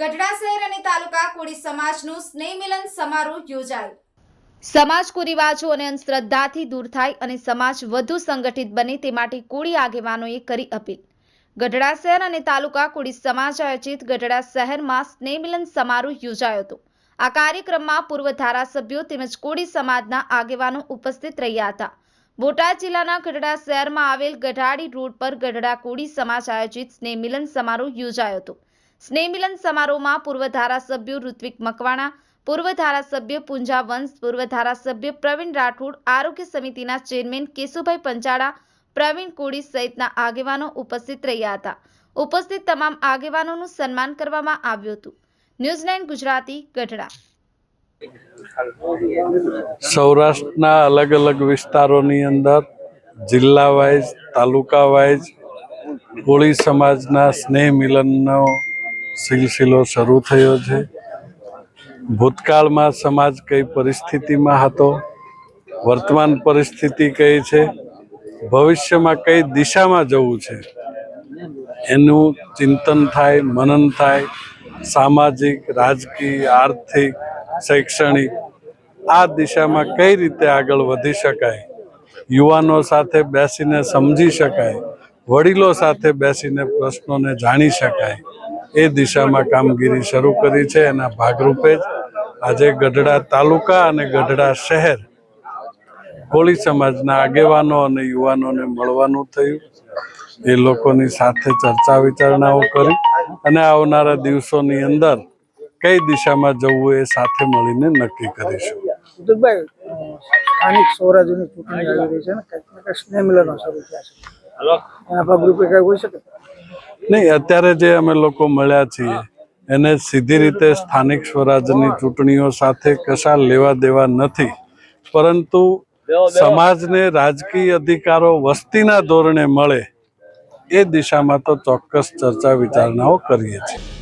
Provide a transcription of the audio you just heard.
ગઢડા શહેર અને તાલુકા કોળી સમાજનું સ્નેહ મિલન સમારોહ યોજાયો. સમાજ કુરિવાજો અને અંધશ્રદ્ધાથી દૂર થાય અને સમાજ વધુ સંગઠિત બને તે માટે કોળી આગેવાનોએ કરી અપીલ. ગઢડા શહેર અને તાલુકા કોળી સમાજ આયોજિત ગઢડા શહેરમાં સ્નેહ મિલન સમારોહ યોજાયો હતો. આ કાર્યક્રમમાં પૂર્વ ધારાસભ્યો તેમજ કોળી સમાજના આગેવાનો ઉપસ્થિત રહ્યા હતા. બોટાદ જિલ્લાના ગઢડા શહેરમાં આવેલ ગઢાડી રોડ પર ગઢડા કોળી સમાજ આયોજિત સ્નેહ મિલન સમારોહ યોજાયો હતો. સ્નેહ મિલન સમારોહમાં પૂર્વ ધારાસભ્યો ઋત્વિક મકવાણા, પૂર્વ ધારાસભ્ય પૂંજા વંશ, પૂર્વ ધારાસભ્ય પ્રવીણ રાઠોડ, આરોગ્ય સમિતિના ચેરમેન કેશુભાઈ પંચાળા, પ્રવીણ કોડી સહિતના આગેવાનો ઉપસ્થિત રહ્યા હતા. ઉપસ્થિત તમામ આગેવાનોનું સન્માન કરવામાં આવ્યું હતું. News nine Gujarati, Gadhada. સૌરાષ્ટ્રના અલગ અલગ વિસ્તારોની અંદર જિલ્લા વાઇઝ તાલુકા વાઇઝ કોળી સમાજના સ્નેહ મિલનનો સિલસિલો શરૂ થયો છે. ભૂતકાળમાં સમાજ કઈ પરિસ્થિતિમાં હતો? વર્તમાન પરિસ્થિતિ કઈ છે? ભવિષ્યમાં કઈ દિશામાં જવું છે? એનું ચિંતન થાય, મનન થાય, સામાજિક, રાજકીય, આર્થિક, શૈક્ષણિક, આ દિશામાં કઈ રીતે આગળ વધી શકાય? યુવાનો સાથે બેસીને સમજી શકાય. વડીલો સાથે બેસીને પ્રશ્નોને જાણી શકાય. એ દિશામાં કામગીરી શરૂ કરી છે એના ભાગરૂપે જ આજે ગઢડા તાલુકા અને ગઢડા શહેર કોળી સમાજના આગેવાનો અને યુવાનોને મળવાનું થયું. એ લોકોની સાથે ચર્ચા વિચારણાઓ કરી અને આવનારા દિવસોની અંદર કઈ દિશામાં જવું એ સાથે મળીને નક્કી કરીશું. સ્થાનિક સ્વરાજ્યની ચૂંટણી આવી રહી છે ને કંઈક ને કંઈક સ્નેહ મિલનો શરૂ થયા છે એના ભાગરૂપે કંઈક હોઈ શકે? નહીં, અત્યારે જે અમે લોકો મળ્યા છીએ, એને સીધી રીતે સ્થાનિક સ્વરાજની ચૂંટણીઓ સાથે કશા લેવા દેવા નથી. પરંતુ સમાજને રાજકીય અધિકારો વસ્તીના ધોરણે મળે, એ દિશામાં તો ચોક્કસ ચર્ચા વિચારણાઓ કરીએ છીએ.